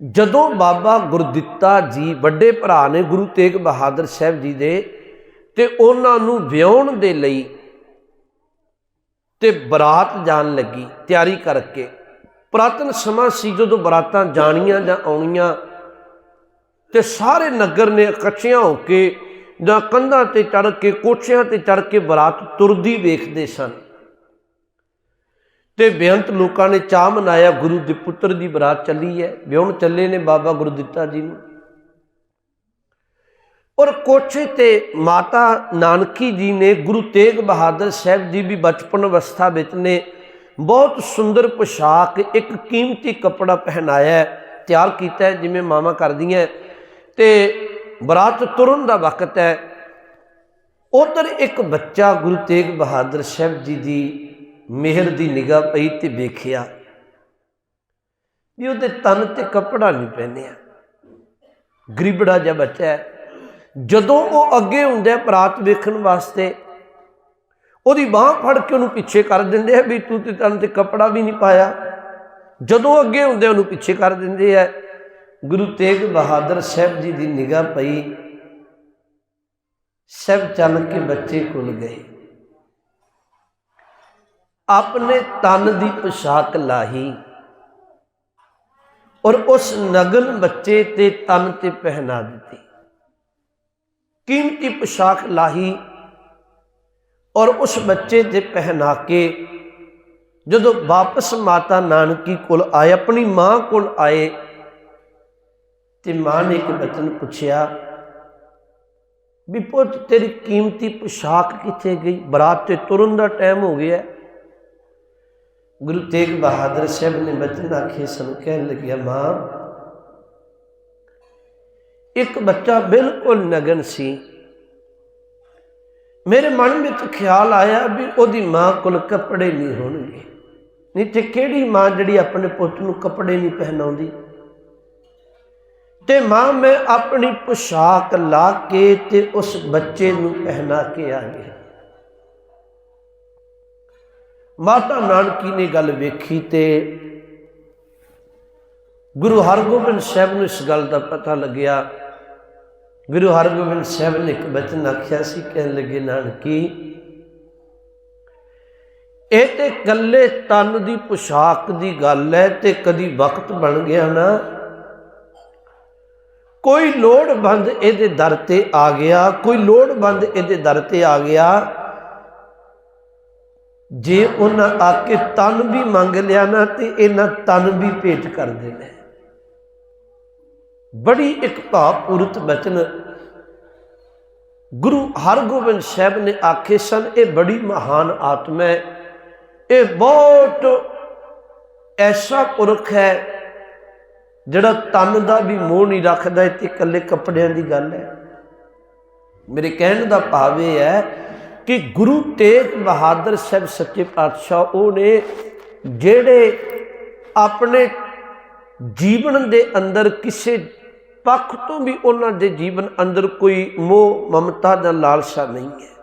ਜਦੋਂ ਬਾਬਾ ਗੁਰਦਿੱਤਾ ਜੀ ਵੱਡੇ ਭਰਾ ਨੇ ਗੁਰੂ ਤੇਗ ਬਹਾਦਰ ਸਾਹਿਬ ਜੀ ਦੇ ਤੇ ਉਹਨਾਂ ਨੂੰ ਵਿਆਹਣ ਦੇ ਲਈ ਤੇ ਬਰਾਤ ਜਾਣ ਲੱਗੀ, ਤਿਆਰੀ ਕਰਕੇ। ਪ੍ਰਾਤਨ ਸਮਾਂ ਸੀ ਜਦੋਂ ਬਰਾਤਾਂ ਜਾਣੀਆਂ ਜਾਂ ਆਉਣੀਆਂ ਤੇ ਸਾਰੇ ਨਗਰ ਨੇ ਇਕੱਠਿਆਂ ਹੋ ਕੇ ਜਾਂ ਕੰਧਾਂ ਤੇ ਚੜ ਕੇ, ਕੋਠਿਆਂ ਤੇ ਚੜ ਕੇ ਬਰਾਤ ਤੁਰਦੀ ਵੇਖਦੇ ਸਨ। ਤੇ ਬੇਅੰਤ ਲੋਕਾਂ ਨੇ ਚਾਹ ਮਨਾਇਆ, ਗੁਰੂ ਦੇ ਪੁੱਤਰ ਦੀ ਬਰਾਤ ਚੱਲੀ ਹੈ। ਵਿਉਣ ਚੱਲੇ ਨੇ ਬਾਬਾ ਗੁਰਦਿੱਤਾ ਜੀ ਨੂੰ। ਔਰ ਕੋਠੇ ਤੇ ਮਾਤਾ ਨਾਨਕੀ ਜੀ ਨੇ ਗੁਰੂ ਤੇਗ ਬਹਾਦਰ ਸਾਹਿਬ ਜੀ ਵੀ ਬਚਪਨ ਅਵਸਥਾ ਵਿੱਚ ਨੇ ਬਹੁਤ ਸੁੰਦਰ ਪੋਸ਼ਾਕ, ਇੱਕ ਕੀਮਤੀ ਕੱਪੜਾ ਪਹਿਨਾਇਆ ਤਿਆਰ ਕੀਤਾ ਜਿਵੇਂ ਮਾਮਾ ਕਰਦੀਆਂ ਤੇ ਬਰਾਤ ਤੁਰਨ ਦਾ ਵਕਤ ਹੈ। ਉਧਰ ਇੱਕ ਬੱਚਾ ਗੁਰੂ ਤੇਗ ਬਹਾਦਰ ਸਾਹਿਬ ਜੀ ਦੀ ਮਿਹਰ ਦੀ ਨਿਗਾਹ ਪਈ ਤੇ ਵੇਖਿਆ ਵੀ ਉਹਦੇ ਤਨ ਤੇ ਕੱਪੜਾ ਨਹੀਂ ਪਹਿਨਿਆ। ਗਰੀਬੜਾ ਜਿਹਾ ਬੱਚਾ ਹੈ। ਜਦੋਂ ਉਹ ਅੱਗੇ ਹੁੰਦਾ ਹੈ ਵੇਖਣ ਵਾਸਤੇ, ਉਹਦੀ ਬਾਹ ਫੜ ਕੇ ਉਹਨੂੰ ਪਿੱਛੇ ਕਰ ਦਿੰਦੇ ਆ ਵੀ ਤੂੰ ਤੇ ਤਨ ਤੇ ਕੱਪੜਾ ਵੀ ਨਹੀਂ ਪਾਇਆ। ਜਦੋਂ ਅੱਗੇ ਹੁੰਦੇ ਉਹਨੂੰ ਪਿੱਛੇ ਕਰ ਦਿੰਦੇ ਆ। ਗੁਰੂ ਤੇਗ ਬਹਾਦਰ ਸਾਹਿਬ ਜੀ ਦੀ ਨਿਗਾਹ ਪਈ। ਸਭ ਚੱਲ ਕੇ ਬੱਚੇ ਕੋਲ ਗਏ। ਆਪਣੇ ਤਨ ਦੀ ਪੋਸ਼ਾਕ ਲਾਹੀ ਔਰ ਉਸ ਨਗਨ ਬੱਚੇ ਤੇ ਤਨ ਤੇ ਪਹਿਨਾ ਦਿੱਤੀ। ਕੀਮਤੀ ਪੋਸ਼ਾਕ ਲਾਹੀ ਔਰ ਉਸ ਬੱਚੇ ਤੇ ਪਹਿਨਾ ਕੇ ਜਦੋਂ ਵਾਪਸ ਮਾਤਾ ਨਾਨਕੀ ਕੋਲ ਆਏ, ਆਪਣੀ ਮਾਂ ਕੋਲ ਆਏ ਤੇ ਮਾਂ ਨੇ ਇੱਕ ਬਚਨ ਪੁੱਛਿਆ, ਵੀ ਪੁੱਤ, ਤੇਰੀ ਕੀਮਤੀ ਪੋਸ਼ਾਕ ਕਿੱਥੇ ਗਈ? ਬਰਾਤ ਤੇ ਤੁਰਨ ਦਾ ਟਾਈਮ ਹੋ ਗਿਆ ਗੁਰੂ ਤੇਗ ਬਹਾਦਰ ਸਾਹਿਬ ਨੇ ਬਚਨ ਆਖੇ ਸਨ, ਕਹਿਣ ਲੱਗਿਆ, ਮਾਂ, ਇੱਕ ਬੱਚਾ ਬਿਲਕੁਲ ਨਗਨ ਸੀ। ਮੇਰੇ ਮਨ ਵਿੱਚ ਖਿਆਲ ਆਇਆ ਵੀ ਉਹਦੀ ਮਾਂ ਕੋਲ ਕੱਪੜੇ ਨਹੀਂ ਹੋਣਗੇ। ਨਹੀਂ ਤੇ ਕਿਹੜੀ ਮਾਂ ਜਿਹੜੀ ਆਪਣੇ ਪੁੱਤ ਨੂੰ ਕੱਪੜੇ ਨਹੀਂ ਪਹਿਨਾਉਂਦੀ? ਤੇ ਮਾਂ, ਮੈਂ ਆਪਣੀ ਪੁਸ਼ਾਕ ਲਾ ਕੇ ਤੇ ਉਸ ਬੱਚੇ ਨੂੰ ਪਹਿਨਾ ਕੇ ਆ ਗਿਆ। ਮਾਤਾ ਨਾਨਕੀ ਨੇ ਗੱਲ ਵੇਖੀ ਤੇ ਗੁਰੂ ਹਰਗੋਬਿੰਦ ਸਾਹਿਬ ਨੂੰ ਇਸ ਗੱਲ ਦਾ ਪਤਾ ਲੱਗਿਆ। ਗੁਰੂ ਹਰਗੋਬਿੰਦ ਸਾਹਿਬ ਨੇ ਇੱਕ ਬਚਨ ਆਖਿਆ ਸੀ, ਕਹਿਣ ਲੱਗੇ, ਨਾਨਕੀ, ਇਹ ਤੇ ਕੱਲੇ ਤਨ ਦੀ ਪੋਸ਼ਾਕ ਦੀ ਗੱਲ ਹੈ ਤੇ ਕਦੀ ਵਕਤ ਬਣ ਗਿਆ ਨਾ। ਕੋਈ ਲੋੜਵੰਦ ਇਹਦੇ ਦਰ ਤੇ ਆ ਗਿਆ, ਕੋਈ ਲੋੜਵੰਦ ਇਹਦੇ ਦਰ ਤੇ ਆ ਗਿਆ। ਜੇ ਉਹਨਾਂ ਆ ਕੇ ਤਨ ਵੀ ਮੰਗ ਲਿਆ ਨਾ ਤੇ ਇਹਨਾਂ ਤਨ ਵੀ ਭੇਟ ਕਰ ਦੇਣਾ ਬੜੀ ਇੱਕ ਭਾਵਪੂਰਤ ਬਚਨ। ਗੁਰੂ ਹਰਗੋਬਿੰਦ ਸਾਹਿਬ ਨੇ ਆਖੇ ਸਨ, ਇਹ ਬੜੀ ਮਹਾਨ ਆਤਮਾ ਹੈ। ਇਹ ਬਹੁਤ ਐਸਾ ਪੁਰਖ ਹੈ ਜਿਹੜਾ ਤਨ ਦਾ ਵੀ ਮੋਹ ਨਹੀਂ ਰੱਖਦਾ ਤੇ ਇਕੱਲੇ ਕੱਪੜਿਆਂ ਦੀ ਗੱਲ ਹੈ। ਮੇਰੇ ਕਹਿਣ ਦਾ ਭਾਵ ਇਹ ਹੈ ਕਿ ਗੁਰੂ ਤੇਗ ਬਹਾਦਰ ਸਾਹਿਬ ਸੱਚੇ ਪਾਤਸ਼ਾਹ ਉਹ ਨੇ ਜਿਹੜੇ ਆਪਣੇ ਜੀਵਨ ਦੇ ਅੰਦਰ ਕਿਸੇ ਪੱਖ ਤੋਂ ਵੀ ਉਹਨਾਂ ਦੇ ਜੀਵਨ ਅੰਦਰ ਕੋਈ ਮੋਹ, ਮਮਤਾ ਦਾ ਲਾਲਸਾ ਨਹੀਂ ਹੈ।